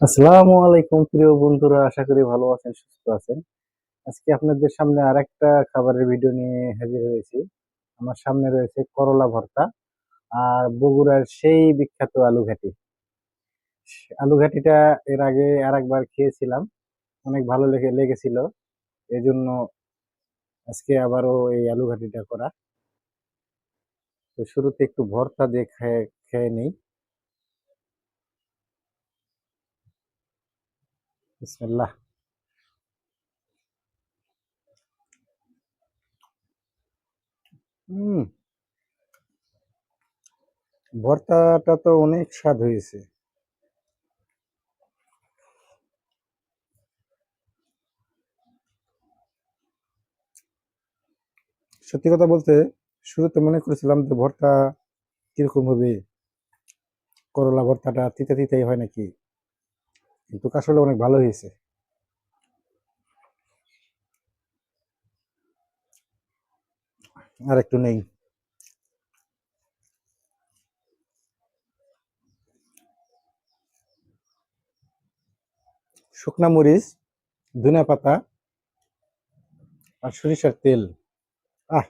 আসসালামু আলাইকুম, প্রিয় বন্ধুরা, আশা করি ভালো আছেন, সুস্থ আছেন। আজকে আপনাদের সামনে আরেকটা খাবারের ভিডিও নিয়ে হাজির হয়েছি। আমার সামনে রয়েছে করলা ভর্তা আর বগুড়ার সেই বিখ্যাত আলু ঘাটি। আলু এর আগে আরেকবার খেয়েছিলাম, অনেক ভালো লেগে লেগেছিল। এজন্য আজকে আবারও এই আলু ঘাটিটা করা। তো শুরুতে একটু ভর্তা দিয়ে খেয়ে খেয়ে নিই। বিসমিল্লাহ। হুম। ভর্তাটা তো অনেক স্বাদ হয়েছে। সত্যি কথা বলতে, শুরুতে মনে করেছিলাম যে ভর্তা কীরকম হবে? করলা ভর্তাটা তিতা তিতাই হয় নাকি? কিন্তু আসলে অনেক ভালো হয়েছে। আর একটু নেই। শুকনা মরিচ, ধনিয়া পাতা আর সরিষার তেল। আহ!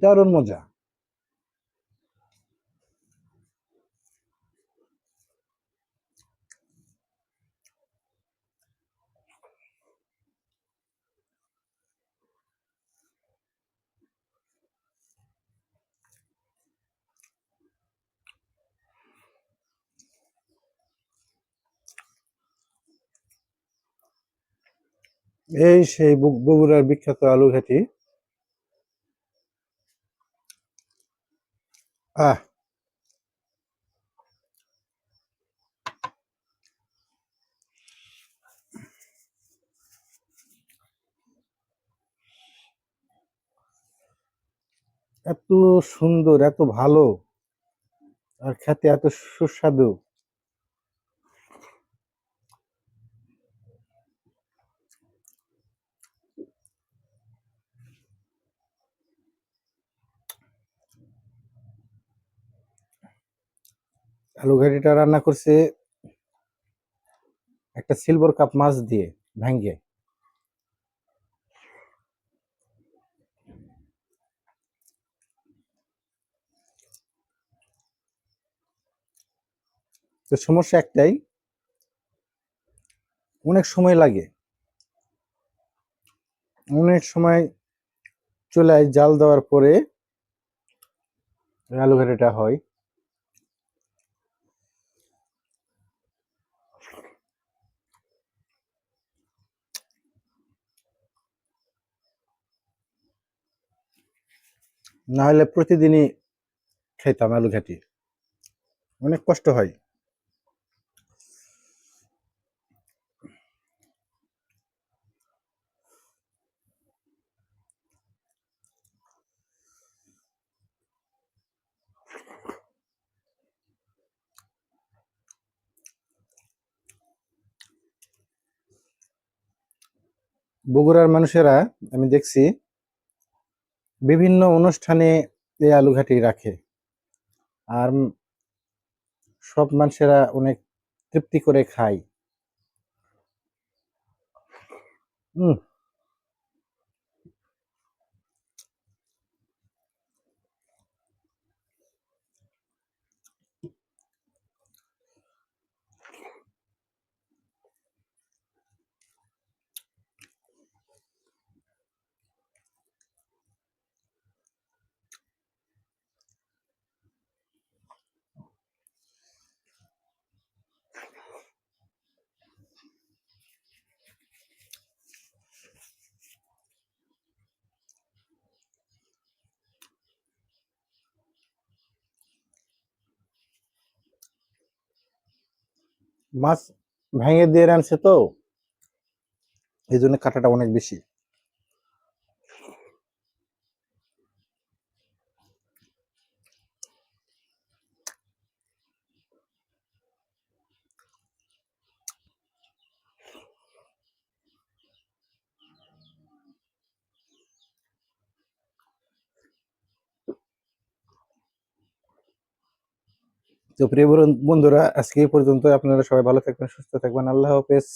দারুণ মজা। এই সেই বগ- বগুড়ার বিখ্যাত আলু ঘাটি। আহ। এত সুন্দর, এত ভালো। আর খেতে এত সুস্বাদু। আলু ঘাটিটা রান্না করছে একটা সিলভার কাপ মাছ দিয়ে, ভেঙ্গে। তো সমস্যা একটাই, অনেক সময় লাগে। অনেক সময় চুলায় জাল দেওয়ার পরে আলু ঘাটিটা হয়। না হলে প্রতিদিনই খেতাম আলু ঘাটি। অনেক কষ্ট হয়। বগুড়ার মানুষেরা আমি দেখছি বিভিন্ন অনুষ্ঠানে এই আলু ঘাটি রাখে। আর সব মানুষেরা অনেক তৃপ্তি করে খায়। হুম মাছ ভেঙে দিয়ে আনছে তো এই জন্য কাঁটাটা অনেক বেশি। তো প্রিয় বন্ধুরা আজকে এই পর্যন্ত আপনারা সবাই ভালো থাকবেন সুস্থ থাকবেন। আল্লাহ হাফেজ।